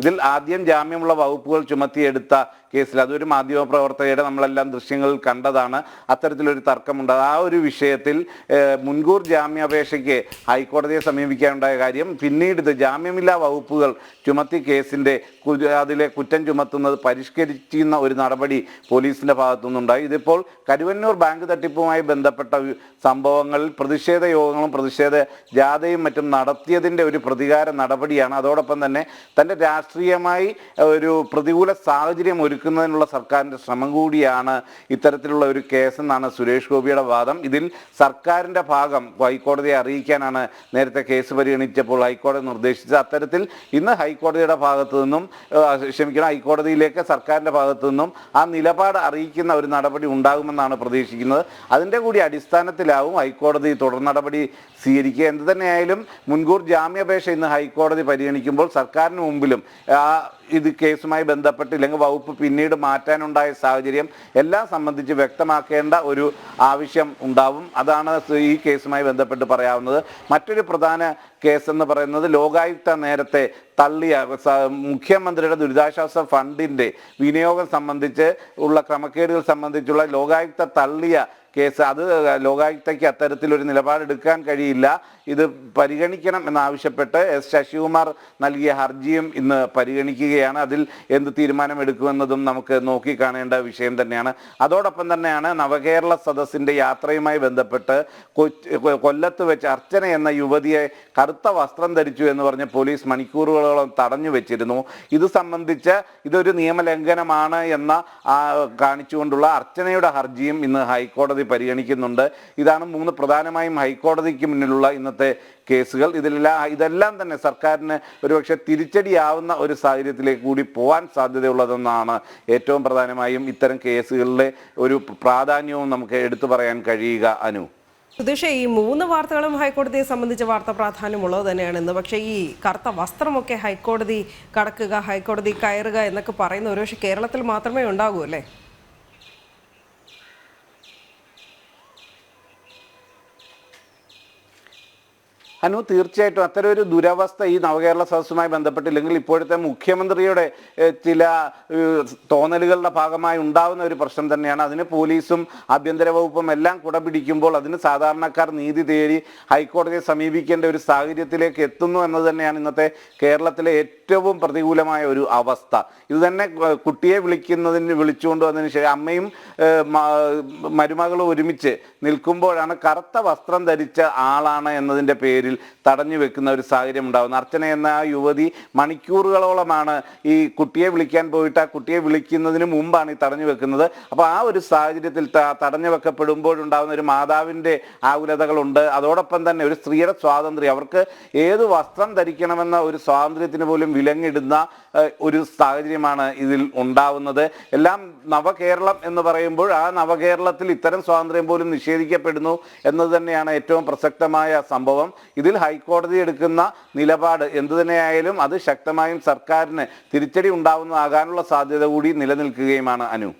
ഇതിൽ ആദ്യം ജാമ്യമുള്ള വകുപ്പുകൾ ചുമത്തിയെടുത്ത കേസിൽ. അതൊരു മാധ്യമപ്രവർത്തകയുടെ നമ്മളെല്ലാം ദൃശ്യങ്ങൾ കണ്ടതാണ്. അത്തരത്തിലൊരു തർക്കമുണ്ട്. ആ ഒരു വിഷയത്തിൽ മുൻകൂർ ജാമ്യാപേക്ഷയ്ക്ക് ഹൈക്കോടതിയെ സമീപിക്കാനുണ്ടായ കാര്യം പിന്നീട് ഇത് ജാമ്യമില്ലാ വകുപ്പുകൾ ചുമത്തി കേസിന്റെ അതിലെ കുറ്റം ചുമത്തുന്നത് പരിഷ്കരിക്കുന്ന ഒരു നടപടി പോലീസിന്റെ ഭാഗത്തുനിന്നുണ്ടായി ഇതിപ്പോൾ കരുവന്നൂർ ബാങ്ക് തട്ടിപ്പുമായി ബന്ധപ്പെട്ട സംഭവങ്ങളിൽ പ്രതിഷേധ യോഗങ്ങളും പ്രതിഷേധ ജാഥയും മറ്റും നടത്തിയതിന്റെ ഒരു പ്രതികാര നടപടിയാണ്. അതോടൊപ്പം തന്നെ തന്റെ രാഷ്ട്രീയമായി ഒരു പ്രതികൂല സാഹചര്യം ഒരുക്കുന്നതിനുള്ള സർക്കാരിന്റെ ശ്രമം കൂടിയാണ് ഇത്തരത്തിലുള്ള ഒരു കേസ് എന്നാണ് സുരേഷ് ഗോപിയുടെ വാദം. ഇതിൽ സർക്കാരിന്റെ ഭാഗം ഹൈക്കോടതിയെ അറിയിക്കാനാണ് നേരത്തെ കേസ് പരിഗണിച്ചപ്പോൾ ഹൈക്കോടതി നിർദ്ദേശിച്ചത്. അത്തരത്തിൽ ഇന്ന് ഹൈക്കോടതിയുടെ ഭാഗത്തു നിന്നും ക്ഷമിക്കണം ഹൈക്കോടതിയിലേക്ക് സർക്കാരിന്റെ ഭാഗത്തു നിന്നും ആ നിലപാട് അറിയിക്കുന്ന ഒരു നടപടി ഉണ്ടാകുമെന്നാണ് പ്രതീക്ഷിക്കുന്നത്. അതിന്റെ കൂടി അടിസ്ഥാനത്തിലാവും ഹൈക്കോടതി തുടർ നടപടി സ്വീകരിക്കുക. എന്ത് തന്നെയായാലും മുൻകൂർ ജാമ്യാപേക്ഷ ഇന്ന് ഹൈക്കോടതി പരിഗണിക്കുമ്പോൾ സർക്കാരിന് മുമ്പിലും ഇത് കേസുമായി ബന്ധപ്പെട്ട് ഇല്ലെങ്കിൽ വകുപ്പ് പിന്നീട് മാറ്റാനുണ്ടായ സാഹചര്യം എല്ലാം സംബന്ധിച്ച് വ്യക്തമാക്കേണ്ട ഒരു ആവശ്യം ഉണ്ടാവും. അതാണ് ഈ കേസുമായി ബന്ധപ്പെട്ട് പറയാവുന്നത്. മറ്റൊരു പ്രധാന കേസ് എന്ന് പറയുന്നത് ലോകായുക്ത നേരത്തെ തള്ളിയ മുഖ്യമന്ത്രിയുടെ ദുരിതാശ്വാസ ഫണ്ടിന്റെ വിനിയോഗം സംബന്ധിച്ച് ഉള്ള ക്രമക്കേടുകൾ സംബന്ധിച്ചുള്ള ലോകായുക്ത തള്ളിയ കേസ്. അത് ലോകായുക്തയ്ക്ക് അത്തരത്തിലൊരു നിലപാടെടുക്കാൻ കഴിയില്ല. ഇത് പരിഗണിക്കണം എന്നാവശ്യപ്പെട്ട് എസ് ശശികുമാർ നൽകിയ ഹർജിയും ഇന്ന് പരിഗണിക്കുകയാണ്. അതിൽ എന്ത് തീരുമാനമെടുക്കുമെന്നതും നമുക്ക് നോക്കിക്കാണേണ്ട വിഷയം തന്നെയാണ്. അതോടൊപ്പം തന്നെയാണ് നവകേരള സദസ്സിന്റെ യാത്രയുമായി ബന്ധപ്പെട്ട് കൊല്ലത്ത് വെച്ച് അർച്ചന എന്ന യുവതിയെ കറുത്ത വസ്ത്രം ധരിച്ചു എന്ന് പറഞ്ഞ് പോലീസ് മണിക്കൂറുകളോളം തടഞ്ഞു വെച്ചിരുന്നു. ഇത് സംബന്ധിച്ച് ഇതൊരു നിയമലംഘനമാണ് എന്ന കാണിച്ചുകൊണ്ടുള്ള അർച്ചനയുടെ ഹർജിയും ഇന്ന് ഹൈക്കോടതി പരിഗണിക്കുന്നുണ്ട്. ഇതാണ് മൂന്ന് പ്രധാനമായും ഹൈക്കോടതിക്ക് മുന്നിലുള്ള ഇന്നത്തെ കേസുകൾ. ഇതിലെല്ലാം ഇതെല്ലാം തന്നെ സർക്കാരിന് ഒരുപക്ഷെ തിരിച്ചടിയാവുന്ന ഒരു സാഹചര്യത്തിലേക്ക് കൂടി പോകാൻ സാധ്യതയുള്ളതെന്നാണ് ഏറ്റവും പ്രധാനമായും ഇത്തരം കേസുകളിലെ ഒരു പ്രാധാന്യവും നമുക്ക് എടുത്തു പറയാൻ കഴിയുക അനു. സുധീഷ് ഈ മൂന്ന് വാർത്തകളും ഹൈക്കോടതിയെ സംബന്ധിച്ച വാർത്ത പ്രാധാന്യമുള്ളത് തന്നെയാണ് ഇന്ന്. പക്ഷേ ഈ കറുത്ത വസ്ത്രമൊക്കെ ഹൈക്കോടതി കടക്കുക ഹൈക്കോടതി കയറുക എന്നൊക്കെ പറയുന്ന ഒരുപക്ഷെ കേരളത്തിൽ മാത്രമേ ഉണ്ടാകൂ അല്ലേ? അനു തീർച്ചയായിട്ടും അത്തരം ഒരു ദുരവസ്ഥ ഈ നവകേരള സദസ്സുമായി ബന്ധപ്പെട്ടില്ലെങ്കിൽ ഇപ്പോഴത്തെ മുഖ്യമന്ത്രിയുടെ ചില തോന്നലുകളുടെ ഭാഗമായി ഉണ്ടാവുന്ന ഒരു പ്രശ്നം തന്നെയാണ്. അതിന് പോലീസും ആഭ്യന്തര വകുപ്പും എല്ലാം കുടപിടിക്കുമ്പോൾ അതിന് സാധാരണക്കാർ നീതി തേടി ഹൈക്കോടതിയെ സമീപിക്കേണ്ട ഒരു സാഹചര്യത്തിലേക്ക് എത്തുന്നു എന്നത് തന്നെയാണ് ഇന്നത്തെ കേരളത്തിലെ ഏറ്റവും പ്രതികൂലമായ ഒരു അവസ്ഥ. ഇത് തന്നെ കുട്ടിയെ വിളിക്കുന്നതിന് വിളിച്ചുകൊണ്ട് വന്നതിന് ശേഷം അമ്മയും മരുമകളും ഒരുമിച്ച് നിൽക്കുമ്പോഴാണ് കറുത്ത വസ്ത്രം ധരിച്ച ആളാണ് എന്നതിന്റെ പേരിൽ തടഞ്ഞു വെക്കുന്ന ഒരു സാഹചര്യം ഉണ്ടാകുന്നു. അർച്ചന എന്ന ആ യുവതി മണിക്കൂറുകളോളമാണ് ഈ കുട്ടിയെ വിളിക്കാൻ പോയിട്ട് ആ കുട്ടിയെ വിളിക്കുന്നതിന് മുമ്പാണ് ഈ തടഞ്ഞു വെക്കുന്നത്. അപ്പോൾ ആ ഒരു സാഹചര്യത്തിൽ തടഞ്ഞു വെക്കപ്പെടുമ്പോഴുണ്ടാകുന്ന ഒരു മാതാവിന്റെ ആകുലതകളുണ്ട്. അതോടൊപ്പം തന്നെ ഒരു സ്ത്രീയുടെ സ്വാതന്ത്ര്യം. അവർക്ക് ഏത് വസ്ത്രം ധരിക്കണമെന്ന ഒരു സ്വാതന്ത്ര്യത്തിന് പോലും വിലങ്ങിടുന്ന ഒരു സാഹചര്യമാണ് ഇതിൽ ഉണ്ടാവുന്നത്. എല്ലാം നവകേരളം എന്ന് പറയുമ്പോൾ ആ നവകേരളത്തിൽ ഇത്തരം സ്വാതന്ത്ര്യം പോലും നിഷേധിക്കപ്പെടുന്നു എന്നത് തന്നെയാണ് ഏറ്റവും പ്രസക്തമായ സംഭവം. ഇതിൽ ഹൈക്കോടതി എടുക്കുന്ന നിലപാട് എന്തു തന്നെയായാലും അത് ശക്തമായും സർക്കാരിന് തിരിച്ചടി ഉണ്ടാവുന്നതാകാനുള്ള സാധ്യത കൂടി നിലനിൽക്കുകയുമാണ് അനു.